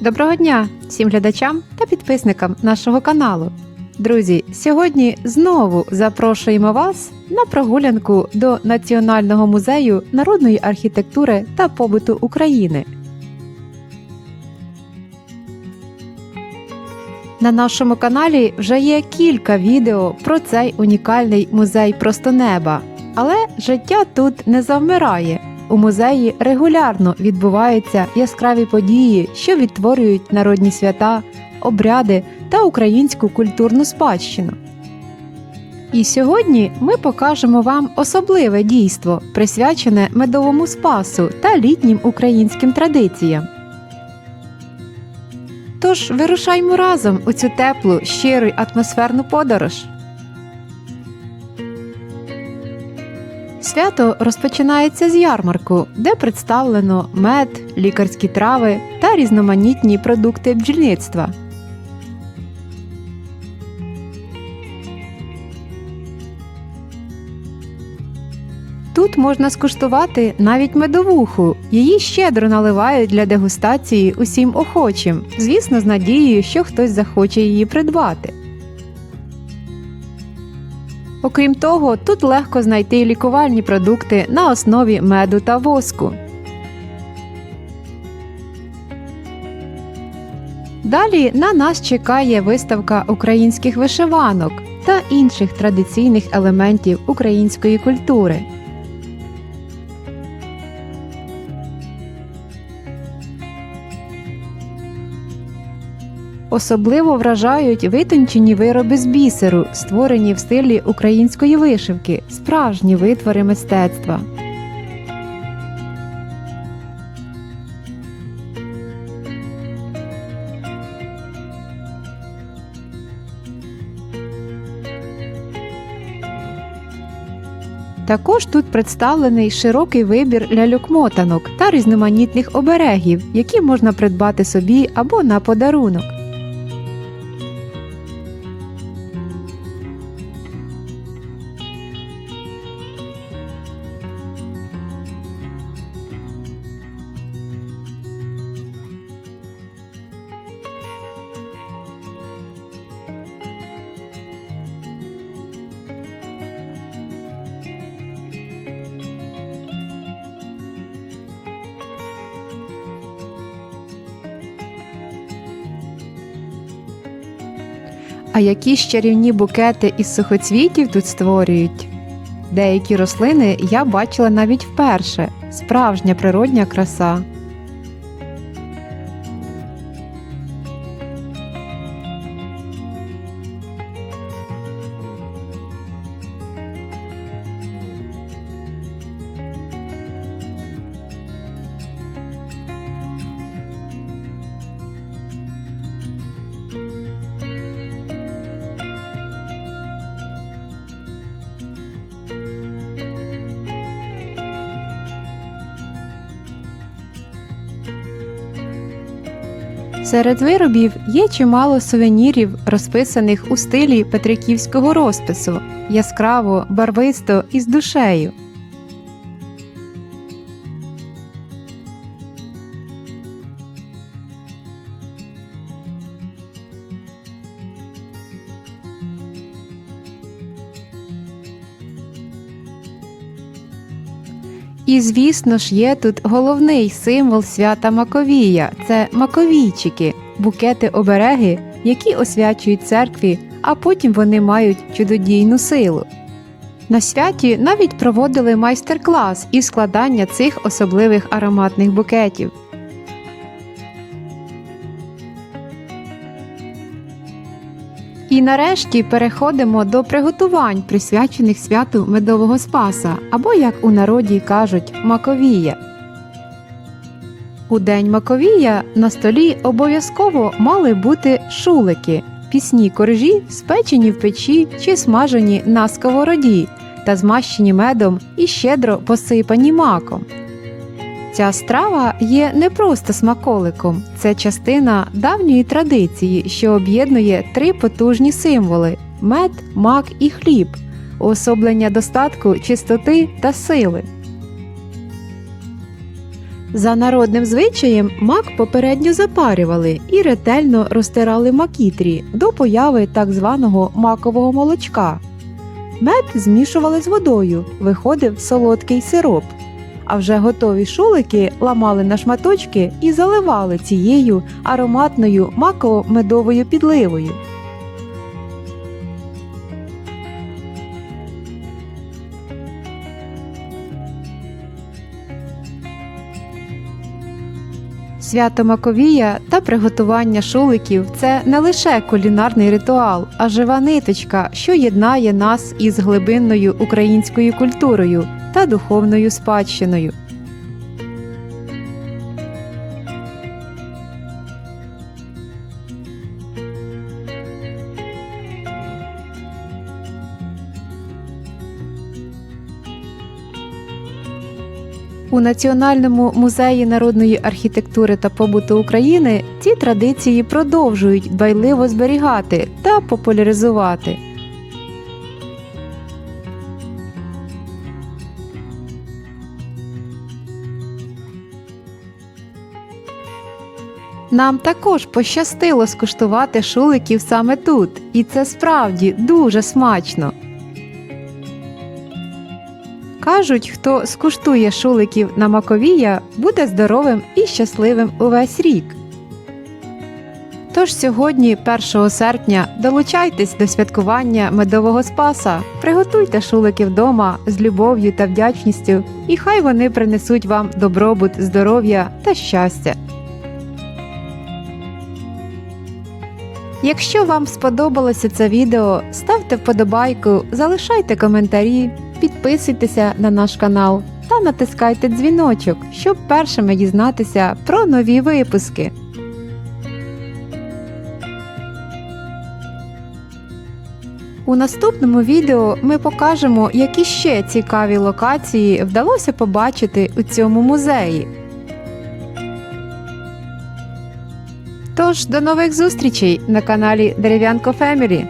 Доброго дня всім глядачам та підписникам нашого каналу. Друзі, сьогодні знову запрошуємо вас на прогулянку до Національного музею народної архітектури та побуту України. На нашому каналі вже є кілька відео про цей унікальний музей просто неба. Але життя тут не завмирає. У музеї регулярно відбуваються яскраві події, що відтворюють народні свята, обряди та українську культурну спадщину. І сьогодні ми покажемо вам особливе дійство, присвячене медовому спасу та літнім українським традиціям. Тож вирушаймо разом у цю теплу, щиру й атмосферну подорож. Свято розпочинається з ярмарку, де представлено мед, лікарські трави та різноманітні продукти бджільництва. Тут можна скуштувати навіть медовуху. Її щедро наливають для дегустації усім охочим, звісно, з надією, що хтось захоче її придбати. Окрім того, тут легко знайти лікувальні продукти на основі меду та воску. Далі на нас чекає виставка українських вишиванок та інших традиційних елементів української культури. Особливо вражають витончені вироби з бісеру, створені в стилі української вишивки, справжні витвори мистецтва. Також тут представлений широкий вибір ляльок-мотанок та різноманітних оберегів, які можна придбати собі або на подарунок. А які ж чарівні букети із сухоцвітів тут створюють? Деякі рослини я бачила навіть вперше справжня природня краса. Серед виробів є чимало сувенірів, розписаних у стилі петриківського розпису, яскраво, барвисто і з душею. І, звісно ж, є тут головний символ свята Маковія це маковійчики, букети обереги, які освячують церкві, а потім вони мають чудодійну силу. На святі навіть проводили майстер-клас із складання цих особливих ароматних букетів. І нарешті переходимо до приготувань, присвячених святу медового спаса, або, як у народі кажуть, маковія. У день маковія на столі обов'язково мали бути шулики, пісні коржі, спечені в печі чи смажені на сковороді та змащені медом і щедро посипані маком. Ця страва є не просто смаколиком, це частина давньої традиції, що об'єднує три потужні символи мед, мак і хліб, уособлення достатку, чистоти та сили. За народним звичаєм мак попередньо запарювали і ретельно розтирали макітрі до появи так званого макового молочка. Мед змішували з водою, виходив солодкий сироп. А вже готові шулики ламали на шматочки і заливали цією ароматною маково-медовою підливою. Свято Маковія та приготування шуликів це не лише кулінарний ритуал, а жива ниточка, що єднає нас із глибинною українською культурою та духовною спадщиною. У Національному музеї народної архітектури та побуту України ці традиції продовжують дбайливо зберігати та популяризувати. Нам також пощастило скуштувати шуликів саме тут, і це справді дуже смачно. Кажуть, хто скуштує шуликів на Маковія, буде здоровим і щасливим увесь рік. Тож сьогодні, 1 серпня, долучайтесь до святкування медового спаса, приготуйте шулики вдома з любов'ю та вдячністю, і хай вони принесуть вам добробут, здоров'я та щастя. Якщо вам сподобалося це відео, ставте вподобайку, залишайте коментарі, підписуйтеся на наш канал та натискайте дзвіночок, щоб першими дізнатися про нові випуски. У наступному відео ми покажемо, які ще цікаві локації вдалося побачити у цьому музеї. Тож до нових зустрічей на каналі Дерев'янко Фемілі.